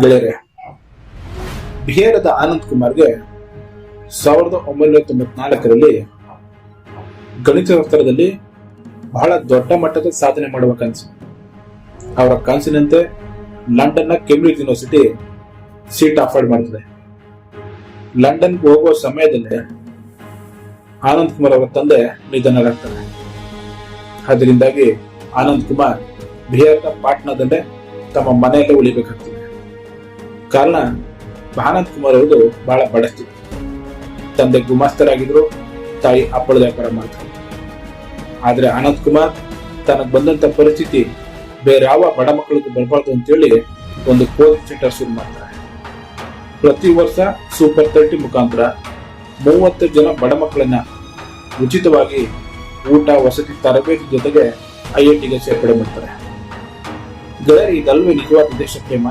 ಗೆಳೆಯರೆ ಬಿಹಾರದ ಆನಂದ್ ಕುಮಾರ್ಗೆ ಸಾವಿರದ ಒಂಬೈನೂರ ತೊಂಬತ್ನಾಲ್ಕರಲ್ಲಿ ಗಣಿತಶಾಸ್ತ್ರದಲ್ಲಿ ಬಹಳ ದೊಡ್ಡ ಮಟ್ಟದ ಸಾಧನೆ ಮಾಡುವ ಕನಸು. ಅವರ ಕನಸಿನಂತೆ ಲಂಡನ್ನ ಕೇಂಬ್ರಿಡ್ಜ್ ಯೂನಿವರ್ಸಿಟಿ ಸೀಟ್ ಆಫರ್ ಮಾಡ್ತದೆ ಲಂಡನ್ ಹೋಗುವ ಸಮಯದಲ್ಲಿ ಆನಂದ್ ಕುಮಾರ್ ಅವರ ತಂದೆ ನಿಧನರಾಗ್ತಾರೆ. ಅದರಿಂದಾಗಿ ಆನಂದ್ ಕುಮಾರ್ ಬಿಹಾರದ ಪಾಟ್ನಾದಲ್ಲೇ ತಮ್ಮ ಮನೆಯಲ್ಲೇ ಉಳಿಬೇಕಾಗ್ತದೆ. ಕಾರಣ ಆನಂದ್ ಕುಮಾರ್ ಅವರು ಬಹಳ ಬಡಸ್ತಿತ್ತು ತಂದೆ ಗುಮಾಸ್ತರಾಗಿದ್ರು, ತಾಯಿ ಅಪ್ಪಳದ ವ್ಯಾಪಾರ ಮಾಡ್ತಾರೆ. ಆದ್ರೆ ಆನಂದ್ ಕುಮಾರ್ ತನಗೆ ಬಂದಂತ ಪರಿಸ್ಥಿತಿ ಬೇರೆ ಯಾವ ಬಡ ಮಕ್ಕಳಿಗೂ ಬರಬಾರ್ದು ಅಂತೇಳಿ ಒಂದು ಕೋಚಿಂಗ್ ಸೆಂಟರ್ ಶುರು ಮಾಡ್ತಾರೆ. ಪ್ರತಿ ವರ್ಷ ಸೂಪರ್ ತರ್ಟಿ ಮುಖಾಂತರ ಮೂವತ್ತು ಜನ ಬಡ ಮಕ್ಕಳನ್ನ ಉಚಿತವಾಗಿ ಊಟ, ವಸತಿ, ತರಬೇತಿ ಜೊತೆಗೆ ಐ ಐ ಟಿಗೆ ಸೇರ್ಪಡೆ ಮಾಡ್ತಾರೆ. ಇದಲ್ವೇ ನಿಜವಾದ ದೇಶ ಪ್ರೇಮ